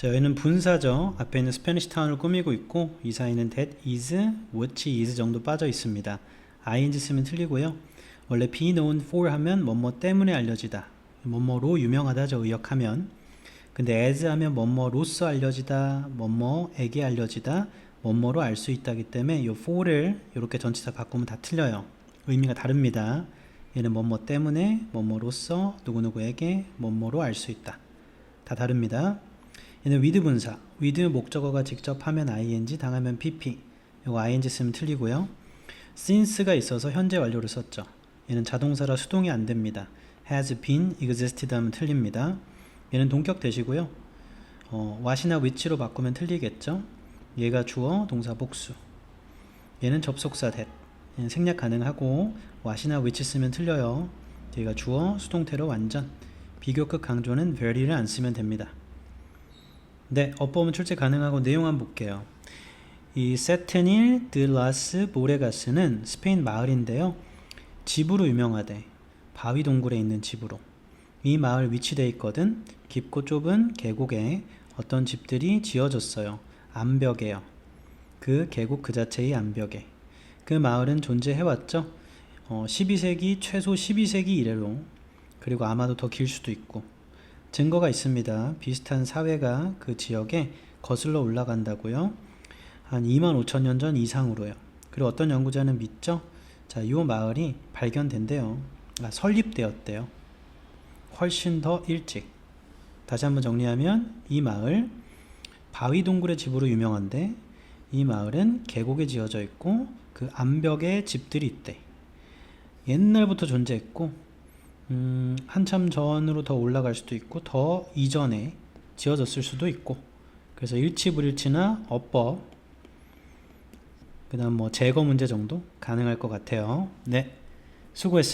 자, 여기는 분사죠. 앞에 있는 스페니시 타운을 꾸미고 있고 이 사이는 that is, which is 정도 빠져 있습니다. ing 쓰면 틀리고요. 원래 be known for 하면 뭐뭐 때문에 알려지다. 뭐뭐로 유명하다죠. 의역하면. 근데 as 하면 뭐뭐로서 알려지다. 뭐뭐에게 알려지다. 뭐뭐로 알 수 있다기 때문에 이 for를 이렇게 전치사 바꾸면 다 틀려요. 의미가 다릅니다. 얘는 뭐뭐 때문에, 뭐뭐로서, 누구누구에게, 뭐뭐로 알 수 있다. 다 다릅니다. 얘는 with 분사. with 목적어가 직접 하면 ing, 당하면 pp. 이거 ing 쓰면 틀리고요. since가 있어서 현재 완료를 썼죠. 얘는 자동사라 수동이 안 됩니다. has been existed 하면 틀립니다. 얘는 동격 되시고요. 어, what이나 which로 바꾸면 틀리겠죠. 얘가 주어, 동사 복수. 얘는 접속사 that. 얘는 생략 가능하고 what이나 which 쓰면 틀려요. 얘가 주어, 수동태로 완전. 비교급 강조는 very를 안 쓰면 됩니다. 네, 어법은 출제 가능하고 내용 한번 볼게요. 이 세테닐 드 라스 보레가스는 스페인 마을인데요. 집으로 유명하대. 바위 동굴에 있는 집으로. 이 마을 위치돼 있거든. 깊고 좁은 계곡에 어떤 집들이 지어졌어요. 암벽에요. 그 계곡 그 자체의 암벽에. 그 마을은 존재해왔죠. 어, 12세기 최소 12세기 이래로 그리고 아마도 더 길 수도 있고 증거가 있습니다. 비슷한 사회가 그 지역에 거슬러 올라간다고요. 한 2만 5천 년 전 이상으로요. 그리고 어떤 연구자는 믿죠. 자, 이 마을이 발견된대요. 아, 설립되었대요. 훨씬 더 일찍. 다시 한번 정리하면 이 마을 바위 동굴의 집으로 유명한데 이 마을은 계곡에 지어져 있고 그 암벽에 집들이 있대. 옛날부터 존재했고 음, 한참 전으로 더 올라갈 수도 있고 더 이전에 지어졌을 수도 있고 그래서 일치 불일치나 어법 그 다음 뭐 제거 문제 정도 가능할 것 같아요. 네, 수고했습니다.